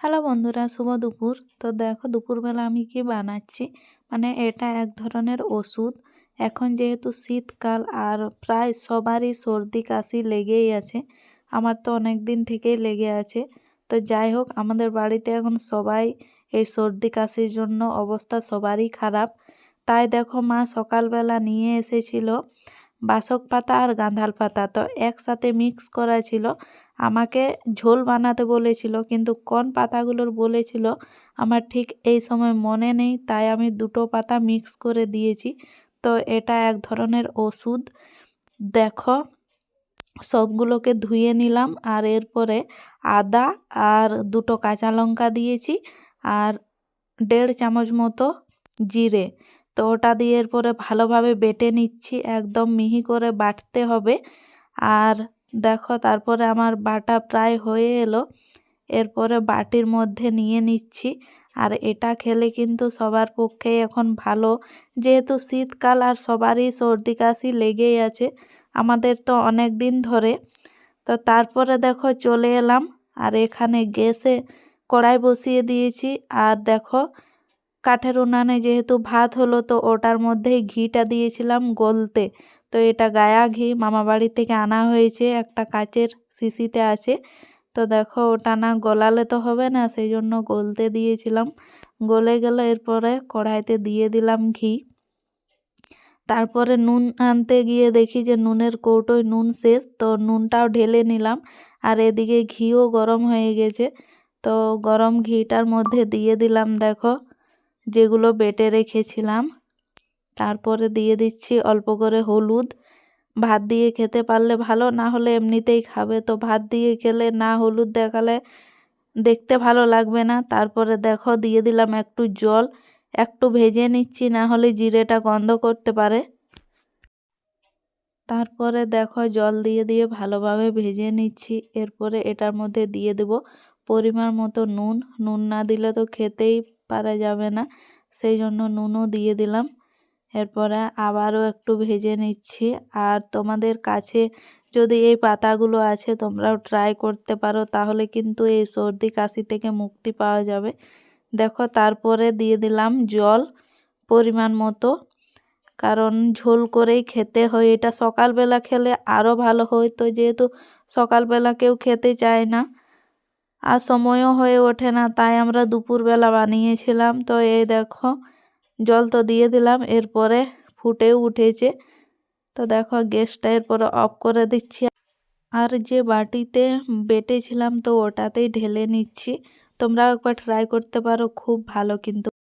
Hello বন্ধুরা, শুভ দুপুর। তো দেখো, দুপুরবেলা আমি কি বানাচ্ছি? মানে এটা এক ধরনের ওষুধ। এখন যেহেতু শীতকাল আর প্রায় সবারই সর্দি কাশি লেগেই আছে, আমার তো অনেক দিন থেকেই লেগে আছে। তো যাই হোক, আমাদের বাড়িতে এখন সবাই এই সর্দি কাশির জন্য অবস্থা সবারই খারাপ। তাই দেখো, মা সকালবেলা নিয়ে এসেছিল বাসক পাতা আর গাঁধাল পাতা। তো একসাথে মিক্স করা ছিল। আমাকে ঝোল বানাতে বলেছিল, কিন্তু কোন পাতাগুলোর বলেছিল আমার ঠিক এই সময় মনে নেই, তাই আমি দুটো পাতা মিক্স করে দিয়েছি। তো এটা এক ধরনের ওষুধ। দেখো, সবগুলোকে ধুয়ে নিলাম আর এরপরে আদা আর দুটো কাঁচা লঙ্কা দিয়েছি আর দেড় চামচ মতো জিরে। তো ওটা দিয়ে এরপরে ভালোভাবে বেটে নিচ্ছি, একদম মিহি করে বাটতে হবে। আর দেখো তারপরে আমার বাটা প্রায় হয়ে এলো, এরপরে বাটির মধ্যে নিয়ে নিচ্ছি। আর এটা খেলে কিন্তু সবার পক্ষে এখন ভালো। যেহেতু শীতকাল আর সবারই সর্দি কাশি লেগেই আছে, আমাদের তো অনেক দিন ধরে। তো তারপরে দেখো চলে এলাম, আর এখানে গ্যাসে কড়াই বসিয়ে দিয়েছি। আর দেখো কাঠের উনানে যেহেতু ভাত হলো, তো ওটার মধ্যেই ঘিটা দিয়েছিলাম গলতে। তো এটা গায়া ঘি, মামা বাড়ি থেকে আনা হয়েছে, একটা কাচের শিশিতে আছে। তো দেখো, ওটা না গলালে তো হবে না সেই জন্য গলতে দিয়েছিলাম। গলে গেল, এরপরে কড়াইতে দিয়ে দিলাম ঘি। তারপরে নুন আনতে গিয়ে দেখি যে নুনের কৌটোয় নুন শেষ, তো নুনটাও ঢেলে নিলাম। আর এদিকে ঘিও গরম হয়ে গেছে, তো গরম ঘিটার মধ্যে দিয়ে দিলাম, দেখো। যেগুলো বেটে রেখেছিলাম। তারপরে দিয়ে দিচ্ছি অল্প করে হলুদ। ভাত দিয়ে খেতে পারলে ভালো, না হলে এমনিতেই খাবে। তো ভাত দিয়ে খেলে না হলুদ দেখালে দেখতে ভালো লাগবে না। তারপরে দেখো, দিয়ে দিলাম একটু জল। একটু ভেজে নিচ্ছি, না হলে জিরেটা গন্ধ করতে পারে। তারপরে দেখো, জল দিয়ে দিয়ে ভালোভাবে ভেজে নিচ্ছি। এরপরে এটার মধ্যে দিয়ে দেব পরিমাণ মতো নুন। নুন না দিলে তো খেতেই পারা যাবে না। সেই জন্য নুনও দিয়ে দিলাম। এরপরে আবারও একটু ভেজে নিচ্ছি। আর তোমাদের কাছে যদি এই পাতাগুলো আছে, তোমরাও ট্রাই করতে পারো। তাহলে কিন্তু এই সর্দি কাশি থেকে মুক্তি পাওয়া যাবে। দেখো, তারপরে দিয়ে দিলাম জল পরিমাণ মতো। কারণ ঝোল করেই খেতে হয়। এটা সকালবেলা খেলে আরও ভালো হয়। তো যেহেতু সকালবেলা কেউ খেতে চায় না আর সময়ও হয়ে ওঠে না, তাই আমরা দুপুরবেলা বানিয়েছিলাম। তো এই দেখো, জল তো দিয়ে দিলাম, এরপরে ফুটেও উঠেছে। তো দেখো, গ্যাসটা এরপরে অফ করে দিচ্ছি। আর যে বাটিতে বেটেছিলাম, তো ওটাতেই ঢেলে নিচ্ছি। তোমরাও একবার ট্রাই করতে পারো, খুব ভালো কিন্তু।